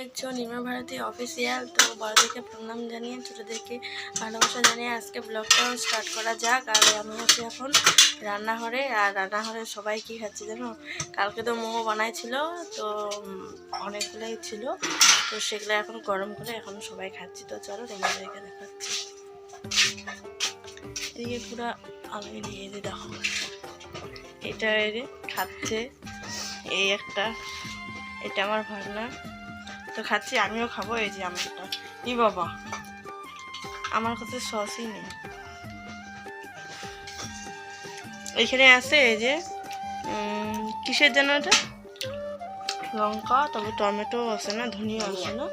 দেখছ? নির্মা ভারতী অফিসিয়াল তো বড়দেরকে প্রণাম জানিয়ে, ছোটোদেরকে ভালোবাসা জানিয়ে আজকে ব্লগটা স্টার্ট করা যাক। আর আমি আছি এখন রান্নাঘরে। আর রান্নাঘরে সবাই কি খাচ্ছে জানো? কালকে তো মোমো বানাইছিল, তো অনেকগুলোই ছিল। তো সেগুলো এখন গরম করে এখন সবাই খাচ্ছি। তো চলো তোমাদেরকে দেখাচ্ছি। এদিকে পুরো আমি দিয়ে দিই দেখো। এটা খাচ্ছে। এই একটা, এটা আমার ভাগনা। তো খাচ্ছি, আমিও খাব, এই যে আমারটা ই বাবা, আমার কাছে সসই নেই। এখানে আছে এই যে কিসের জন্য এটা? লঙ্কা তবে টমেটো আছে না, ধনিয়া আছে না।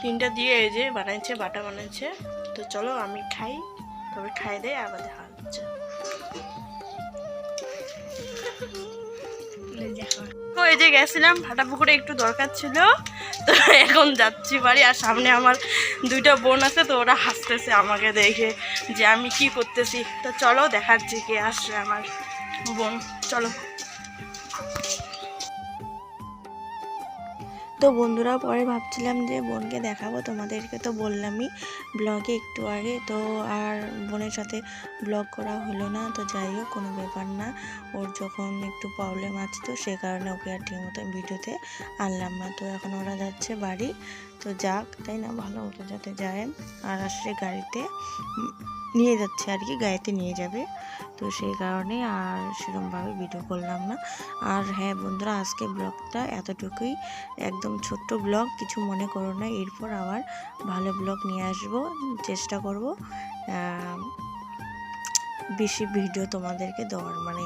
তিনটা দিয়ে এই যে বানাইছে, বাটা বানাইছে। তো চলো আমি খাই, তবে খাই দেয় আবার দেখা হচ্ছে। তো এই যে গেছিলাম, ভাটা পুকুরে একটু দরকার ছিল। তো এখন যাচ্ছি বাড়ি, আর সামনে আমার দুইটা বোন আছে, তো ওরা হাসতেছে আমাকে দেখে যে আমি কি করতেছি। তো চলো দেখাচ্ছি কে আসছে আমার বোন। চলো। তো বন্ধুরা, পরে ভাবছিলাম যে বোনকে দেখাবো, তোমাদেরকে তো বললামই ব্লগে একটু আগে। তো আর বোনের সাথে ব্লগ করা হলো না, তো যাই হোক, কোনো ব্যাপার না। ওর যখন একটু প্রবলেম আছে, তো সে কারণে ওকে আর ঠিক মতো ভিডিওতে আনলাম না। তো এখন ওরা যাচ্ছে বাড়ি। তো যাক, তাই না? ভালো মতো যাতে যায়। আর আসছে গাড়িতে। নিয়ে যাচ্ছে আর কি, গায়েতে নিয়ে যাবে। তো সেই কারণে আর সেরকমভাবে ভিডিও করলাম না। আর হ্যাঁ বন্ধুরা, আজকে ব্লগটা এতটুকুই। একদম ছোট্ট ব্লগ কিছু মনে করো না। এরপর আবার ভালো ব্লগ নিয়ে আসব, চেষ্টা করব। বেশি ভিডিও তোমাদেরকে দেওয়ার। মানে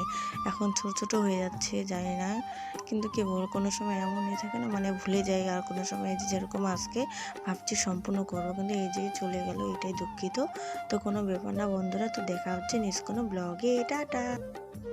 এখন ছোটো ছোটো হয়ে যাচ্ছে, জানি না। কিন্তু কি কোনো সময় এমন হয়ে থাকে না মানে ভুলে যাই আর কোনো সময় যে যেরকম আজকে ভাবছি সম্পূর্ণ করব, কিন্তু এই যে চলে গেল, এটাই দুঃখিত। তো কোনো ব্যাপার না বন্ধুরা, তো দেখা হচ্ছে নিজ কোনো ব্লগে টাটা!